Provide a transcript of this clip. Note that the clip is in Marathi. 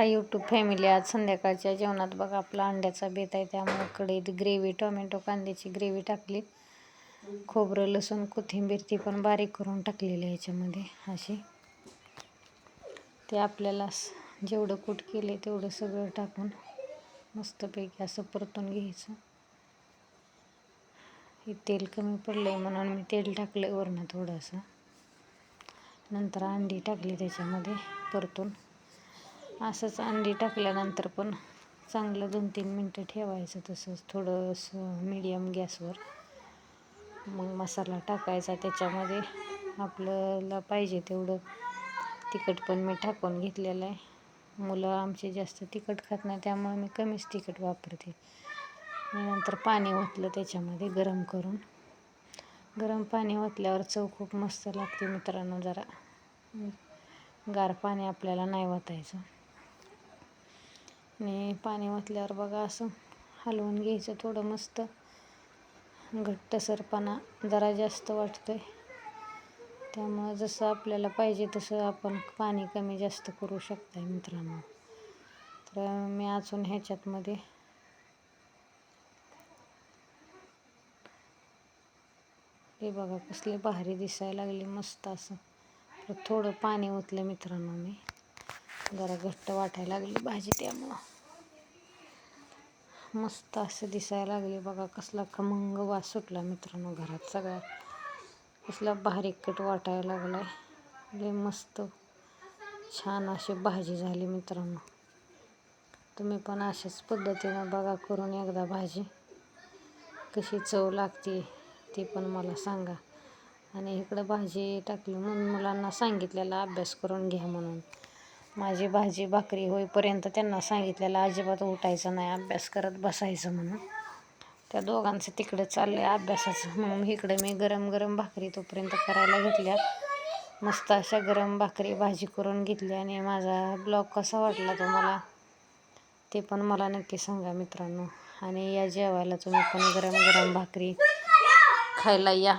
हा यूट्यूब फॅमिली आज संध्याकाळच्या जेवणात बघा आपला अंड्याचा बेत आहे त्यामुळे कढईत ग्रेव्ही टोमॅटो कांद्याची ग्रेव्ही टाकली. खोबरं लसूण कोथिंबीर ती पण बारीक करून टाकलेली आहे याच्यामध्ये अशी. ते आपल्याला स- जेवढं कूट केले तेवढं सगळं टाकून मस्तपैकी असं परतून घ्यायचं. हे तेल कमी पडलं आहे म्हणून मी तेल टाकलं वरनं थोडंसं. नंतर अंडी टाकली त्याच्यामध्ये परतून. असंच अंडी टाकल्यानंतर पण चांगलं दोन तीन मिनटं ठेवायचं तसंच थोडंसं मीडियम गॅसवर मग मसाला टाकायचा त्याच्यामध्ये आपल्याला पाहिजे तेवढं तिखट पण मी टाकून घेतलेलं आहे. मुलं आमचे जास्त तिखट खात नाही त्यामुळे मी कमीच तिखट वापरते. नंतर पाणी ओतलं त्याच्यामध्ये गरम करून. गरम पाणी ओतल्यावर चव खूप मस्त लागते मित्रांनो जरा. गार पाणी आपल्याला नाही ओतायचं. आणि पाणी ओतल्यावर बघा असं हलवून घ्यायचं थोडं मस्त. घट्टसरपणा जरा जास्त वाटतोय. त्यामुळं जसं आपल्याला पाहिजे तसं आपण पाणी कमी जास्त करू शकताय मित्रांनो. तर मी अजून ह्याच्यातमध्ये हे बघा कसले भारी दिसायला लागले मस्त असं. तर थोडं पाणी ओतलं मित्रांनो मी. जरा घट्ट वाटायला लागली भाजी त्यामुळं. मस्त असं दिसायला लागले. बघा कसला खमंग वास सुटला मित्रांनो घरात. सगळ्या कसला भारी कट वाटायला लागलाय. लय मस्त छान अशी भाजी झाली मित्रांनो. तुम्ही पण अशाच पद्धतीनं बघा करून एकदा भाजी. कशी चव लागते ते पण मला सांगा. आणि इकडं भाजी टाकली म्हणून मुलांना सांगितलेला अभ्यास करून घ्या म्हणून. माझी भाजी भाकरी होईपर्यंत त्यांना सांगितलेलं अजिबात उठायचं नाही अभ्यास करत बसायचं म्हणून. त्या दोघांचं तिकडं चाललं आहे अभ्यासाचं. म्हणून इकडं मी गरम गरम भाकरी तोपर्यंत करायला घेतल्या. मस्त अशा गरम भाकरी भाजी करून घेतली आणि माझा ब्लॉग कसा वाटला तो मला ते पण मला नक्की सांगा मित्रांनो. आणि या जेवायला तुम्ही पण गरम गरम भाकरी खायला या.